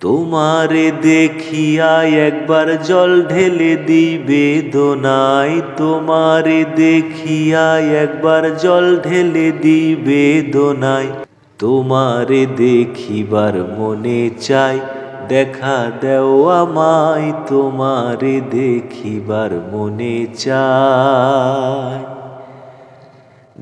তোমারে দেখিয়া একবার জল ঢেলে দিবে দোনাই। তোমারে দেখিয়া একবার জল ঢেলে দিবে দোনাই। তোমারে দেখিবার মনে চাই, দেখা দেও আমায়। তোমারে দেখিবার মনে চায়